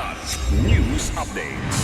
Kilat News Updates.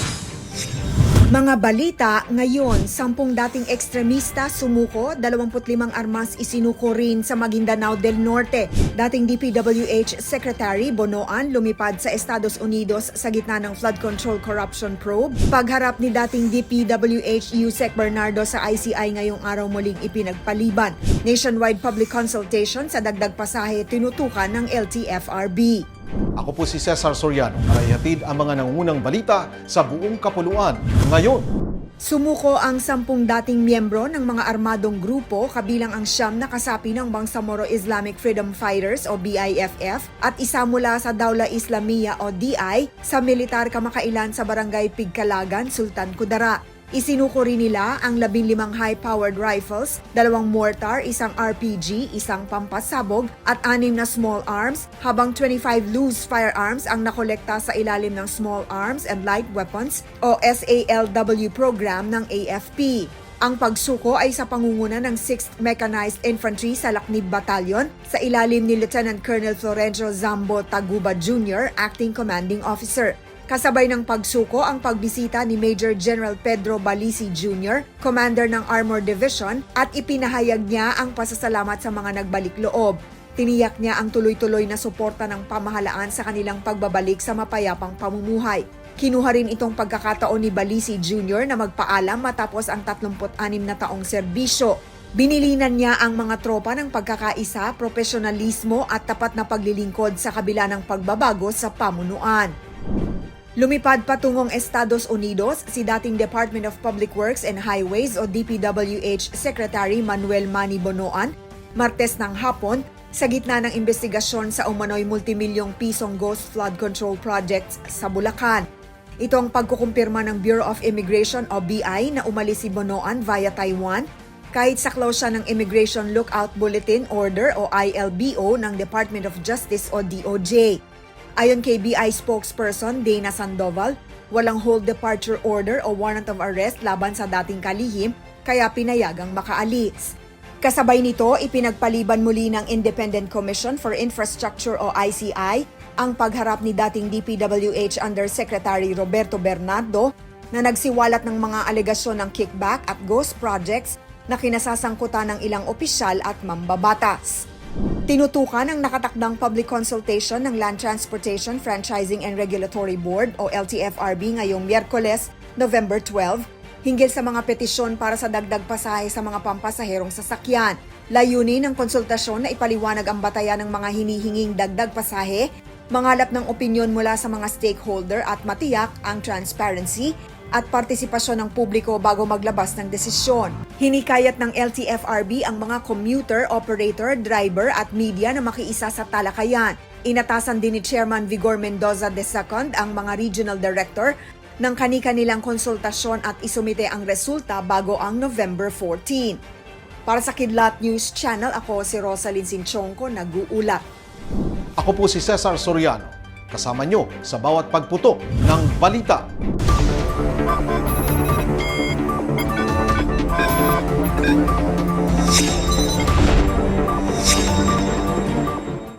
Mga balita ngayon, sampung dating ekstremista sumuko, 25 armas isinuko rin sa Maguindanao del Norte. Dating DPWH Secretary Bonoan lumipad sa Estados Unidos sa gitna ng flood control corruption probe. Pagharap ni dating DPWH Yusek Bernardo sa ICI ngayong araw muling ipinagpaliban. Nationwide public consultation sa dagdag pasahe tinutukan ng LTFRB. Ako po si Cesar Soriano para ihatid ang mga nangungunang balita sa buong kapuluan ngayon. Sumuko ang sampung dating miyembro ng mga armadong grupo kabilang ang siyam na kasapi ng Bangsamoro Islamic Freedom Fighters o BIFF at isa mula sa Daula Islamia o DI sa militar kamakailan sa barangay Pigkalagan, Sultan Kudara. Isinuko rin nila ang 15 high-powered rifles, dalawang mortar, isang RPG, isang pampasabog at anim na small arms, habang 25 loose firearms ang nakolekta sa ilalim ng Small Arms and Light Weapons o SALW program ng AFP. Ang pagsuko ay sa pangunguna ng 6th Mechanized Infantry sa Laknib Battalion sa ilalim ni Lieutenant Colonel Florencio Zambo Taguba Jr., Acting Commanding Officer. Kasabay ng pagsuko ang pagbisita ni Major General Pedro Balisi Jr., Commander ng Armor Division, at ipinahayag niya ang pasasalamat sa mga nagbalik loob. Tiniyak niya ang tuloy-tuloy na suporta ng pamahalaan sa kanilang pagbabalik sa mapayapang pamumuhay. Kinuha rin itong pagkakataon ni Balisi Jr. na magpaalam matapos ang 36 na taong serbisyo. Binilinan niya ang mga tropa ng pagkakaisa, profesionalismo at tapat na paglilingkod sa kabila ng pagbabago sa pamunuan. Lumipad patungong Estados Unidos si dating Department of Public Works and Highways o DPWH Secretary Manuel Manny Bonoan, Martes ng hapon, sa gitna ng investigasyon sa umano'y multimilyong pisong ghost flood control projects sa Bulacan. Ito ang pagkukumpirma ng Bureau of Immigration o BI na umalis si Bonoan via Taiwan kahit saklaw siya ng Immigration Lookout Bulletin Order o ILBO ng Department of Justice o DOJ. Ayon kay BI spokesperson Dana Sandoval, walang hold departure order o warrant of arrest laban sa dating kalihim kaya pinayagang makaalis. Kasabay nito, ipinagpaliban muli ng Independent Commission for Infrastructure o ICI ang pagharap ni dating DPWH Undersecretary Roberto Bernardo na nagsiwalat ng mga alegasyon ng kickback at ghost projects na kinasasangkutan ng ilang opisyal at mambabatas. Tinutukan ang nakatakdang public consultation ng Land Transportation Franchising and Regulatory Board o LTFRB ngayong Miyerkules, November 12, hinggil sa mga petisyon para sa dagdag pasahe sa mga pampasaherong sasakyan. Layunin ng konsultasyon na ipaliwanag ang batayan ng mga hinihinging dagdag pasahe, mangalap ng opinyon mula sa mga stakeholder at matiyak ang transparency at partisipasyon ng publiko bago maglabas ng desisyon. Hinikayat ng LTFRB ang mga commuter, operator, driver at media na makiisa sa talakayan. Inatasan din ni Chairman Vigor Mendoza II ang mga regional director ng kani-kanilang konsultasyon at isumite ang resulta bago ang November 14. Para sa Kidlat News Channel, ako si Rosalyn Sinchonko, nag-uulat. Ako po si Cesar Soriano. Kasama nyo sa bawat pagputo ng balita.